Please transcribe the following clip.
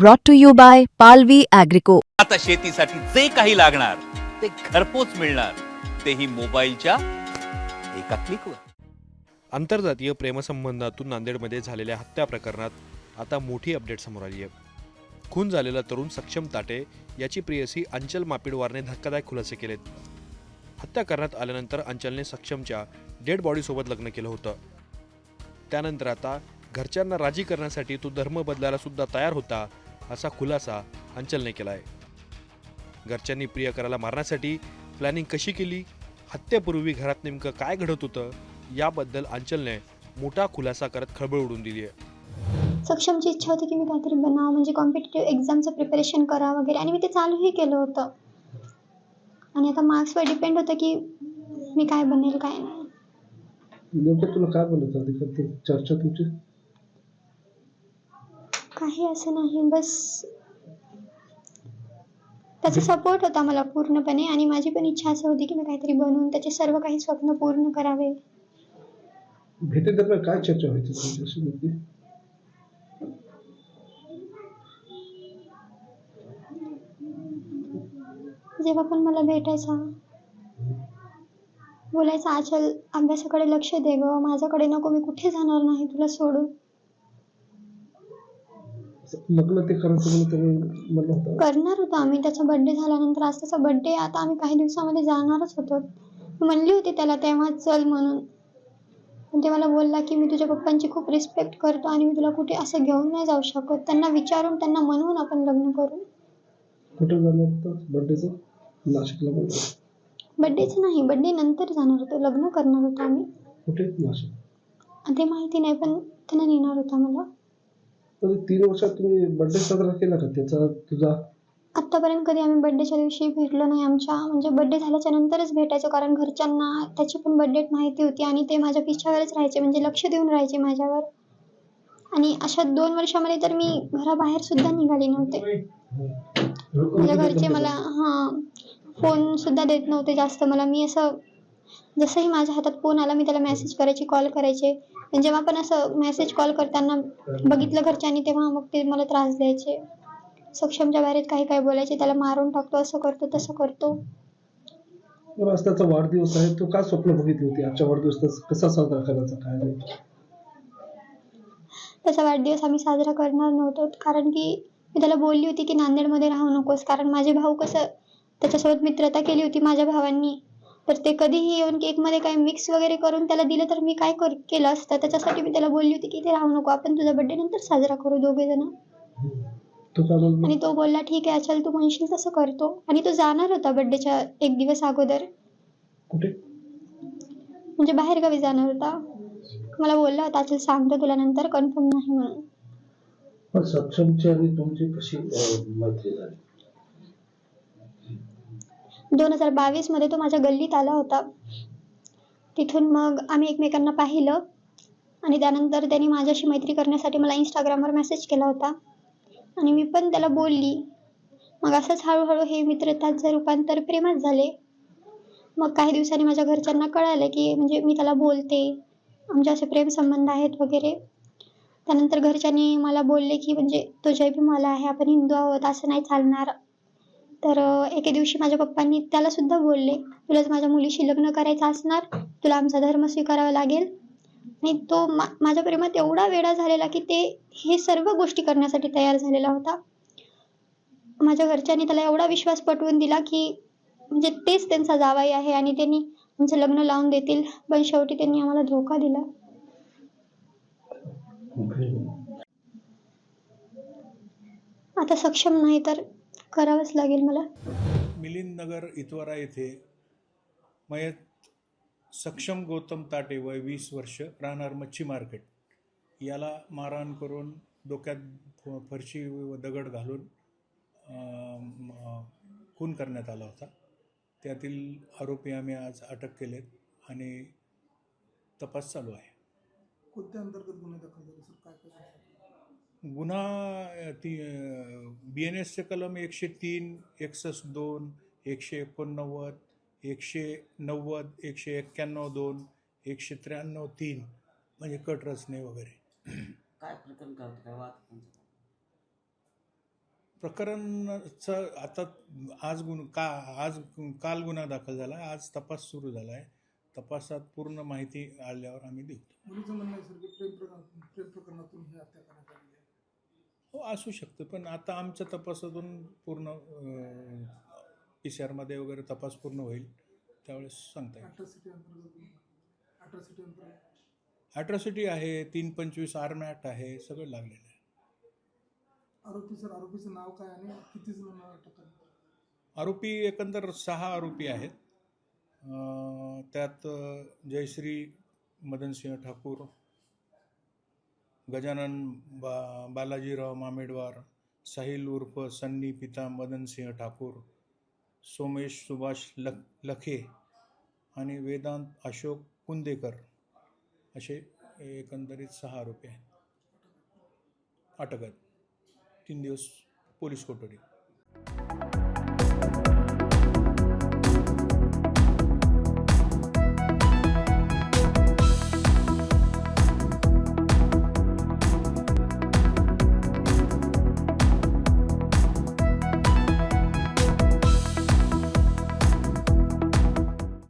brought to you by Palvi Agrico. आता शेतीसाठी जे काही लागणार ते घरपोच मिळणार. तेही मोबाईलच्या एका क्लिकवर आंतरजातीय प्रेमसंबंधातून नांदेडमध्ये झालेल्या हत्या प्रकरणात आता मोठी अपडेट समोर आली आहे. खून झालेला तरुण सक्षम ताटे याची प्रियसी अंचल मापिडवारने धक्कादायक खुलासे केलेत. हत्या करण्यात आल्यानंतर अंचलने सक्षमच्या डेड बॉडीसोबत लग्न केलं होतं. त्यानंतर आता घरच्यांना राजी करण्यासाठी तो धर्म बदलायला सुद्धा तयार होता असा खुलासा अंचलने केला आहे घरच्यांनी प्रियकराला मारण्यासाठी प्लॅनिंग कशी केली? हत्येपूर्वी घरात नेमकं काय घडत होतं? याबद्दल अंचलने मोठा खुलासा करत खळबळ उडून दिली आहे. सक्षमची इच्छा होती की मी काहीतरी बनावं म्हणजे कॉम्पिटेटिव्ह एक्झामचं प्रिपरेशन करा वगैरे. आणि मी ते चालूही केलं होतं. आणि आता मार्क्सवर डिपेंड होतं की मी काय बनेल काय नाही. तुला काय बोलत होती? चर्चा तुमची? काही असं नाही. बस. त्याचा सपोर्ट होता मला पूर्णपणे आणि माझी पण इच्छा असं होती की मी काहीतरी बनवून त्याचे सर्व काही स्वप्न पूर्ण करावे. भेटे दरम्यान काय चर्चा व्हायची तुमच्याशी नेमकी जेव्हा पण मला भेटायचा बोलायचा आचल अभ्यासाकडे लक्ष दे ग. माझ्याकडे नको मी कुठे जाणार नाही तुला सोडून. लग्न ते करायचं म्हणलं होतं. करणार होतो आम्ही. त्याचा बर्थडे झाल्यानंतर आज त्याचा बर्थडे आता आम्ही काही दिवसामध्ये जाणारच होतो. म्हणली होती त्याला तेव्हा चल म्हणून. पण ते मला बोलला की मी तुझ्या पप्पांची खूप रिस्पेक्ट करतो आणि मी तुला कुठे असं घेऊन नाही जाऊ शकत. त्यांना विचारून त्यांना म्हणून आपण लग्न करू. कुठं जाणार होतं? बर्थडेचं नाशिकला बोलतो नाही बर्थडे नंतर जाणार होतो. लग्न करणार होतो आम्ही. कुठे? नाशिक. ते माहिती नाही पण त्यांना नेणार होता मला. तर तीन वर्षात तुम्ही बर्थडे साजरा केला का? त्याचा तुझा? आत्तापर्यंत कधी आम्ही बर्थडेच्या दिवशी भेटलो नाही आमच्या. म्हणजे बर्थडे झाल्याच्या नंतरच भेटायचो कारण घरच्यांना त्याची पण बर्थडे माहिती होती आणि ते माझ्या पिछावरच राहायचे म्हणजे लक्ष देऊन राहायचे माझ्यावर. आणि अशा दोन वर्षामध्ये तर मी घराबाहेर सुद्धा निघाली नव्हते. माझ्या घरचे मला हां फोन सुद्धा देत नव्हते जास्त. मला मी असं जसंही माझ्या हातात फोन आला मी त्याला मेसेज करायची कॉल करायचे. पण जेव्हा पण असं मेसेज कॉल करताना बघितलं घरच्यांनी तेव्हा मग ते मला त्रास द्यायचे. सक्षमच्या बाहेर काही काय बोलायचे त्याला मारून टाकतो असं करतो तसं करतो. आज त्याचा वाढदिवस आहे तू काय स्वप्न बघितली होती? आजच्या वाढदिवस कसा साजरा करायचा काय नाही. त्याचा वाढदिवस आम्ही साजरा करणार नव्हतो कारण की मी त्याला बोलली होती की नांदेडमध्ये राहू नकोस. कारण माझे भाऊ कसं त्याच्यासोबत मित्रता केली होती माझ्या भावांनी. तर ते कधीही येऊन केकमध्ये काही मिक्स वगैरे करून त्याला दिलं तर मी काय कर केलं असतं? त्याच्यासाठी मी त्याला बोलली होती की इथे राहू नको आपण तुझा बड्डे नंतर साजरा करू दोघे जण. तू काय आणि तो बोलला ठीक आहे चल तू म्हणशील तसं करतो. आणि तो जाणार होता बड्डेच्या एक दिवस अगोदर. कुठे? म्हणजे बाहेर गावी जाणार होता. मला बोलला होता चल सांगतो तुला नंतर कन्फर्म नाही म्हणून. पण सक्षमची आणि तुमची कशी अं, मैत्री झाली? दोन हजार बावीसमध्ये तो माझ्या गल्लीत आला होता. तिथून मग आम्ही एकमेकांना पाहिलं आणि त्यानंतर त्यांनी माझ्याशी मैत्री करण्यासाठी मला इंस्टाग्रामवर मेसेज केला होता. आणि मी पण त्याला बोलली. मग असंच हळूहळू हे मित्रताचं रूपांतर प्रेमात झाले. मग काही दिवसांनी माझ्या घरच्यांना कळालं की म्हणजे मी त्याला बोलते. आमचे असे प्रेमसंबंध आहेत वगैरे. त्यानंतर घरच्यांनी मला बोलले की म्हणजे तो जय मला आहे आपण हिंदू आहोत असं नाही चालणार. तर एके दिवशी माझ्या पप्पांनी त्याला सुद्धा बोलले तुला जर माझ्या मुलीशी लग्न करायचं असणार तुला आमचा धर्म स्वीकारावा लागेल. आणि तो मा माझ्या प्रेमात एवढा वेडा झालेला की ते हे सर्व गोष्टी करण्यासाठी तयार झालेला होता. माझ्या घरच्यांनी त्याला एवढा विश्वास पटवून दिला की म्हणजे तेच त्यांचा जावाई आहे आणि त्यांनी आमचं लग्न लावून देतील पण शेवटी त्यांनी आम्हाला धोका दिला. आता सक्षम नाही तर करावंच लागेल मला. मिलिंद नगर इतवारा येथे मयत सक्षम गौतम ताटे वय वीस वर्ष राहणार मच्छी मार्केट. याला मारहाण करून डोक्यात फ- फरशी व दगड घालून खून करण्यात आला होता. त्यातील आरोपी आम्ही आज अटक केलेत आणि तपास चालू आहे. कोणत्या अंतर्गत गुन्हे दाखल झाले? सर काय काय गुन्हा ती बी एन एसचे कलम एकशे तीन एकसष्ट दोन एकशे एकोणनव्वद एकशे नव्वद एकशे एक्क्याण्णव दोन एकशे त्र्याण्णव तीन म्हणजे कट रचने वगैरे. काय प्रकरण? प्रकरणाचं आता आज गुन्हा का आज काल गुन्हा दाखल झाला आहे आज तपास सुरू झाला आहे तपासात पूर्ण माहिती आल्यावर आम्ही देऊ. ही असू शकतं. पण आता आमच्या तपासातून पूर्ण पी सी आरमध्ये वगैरे तपास पूर्ण होईल त्यावेळेस सांगता येईल. अट्रॉसिटी आहे तीन पंचवीस आर्म ॲक्ट आहे सगळं लागलेलं आहे. आरोपी सर आरोपीचं नाव काय आणि किती करण्यात आरोपी एकंदर सहा आरोपी आहेत. त्यात जयश्री मदनसिंह ठाकूर गजानन बा बालाजीराव मामेडवार साहिल उर्फ सन्नी पिता मदनसिंह ठाकूर सोमेश सुभाष लख लखे आणि वेदांत अशोक कुंदेकर असे एकंदरीत सहा आरोपी आहेत. अटक आहेत. तीन दिवस पोलीस कोठडी.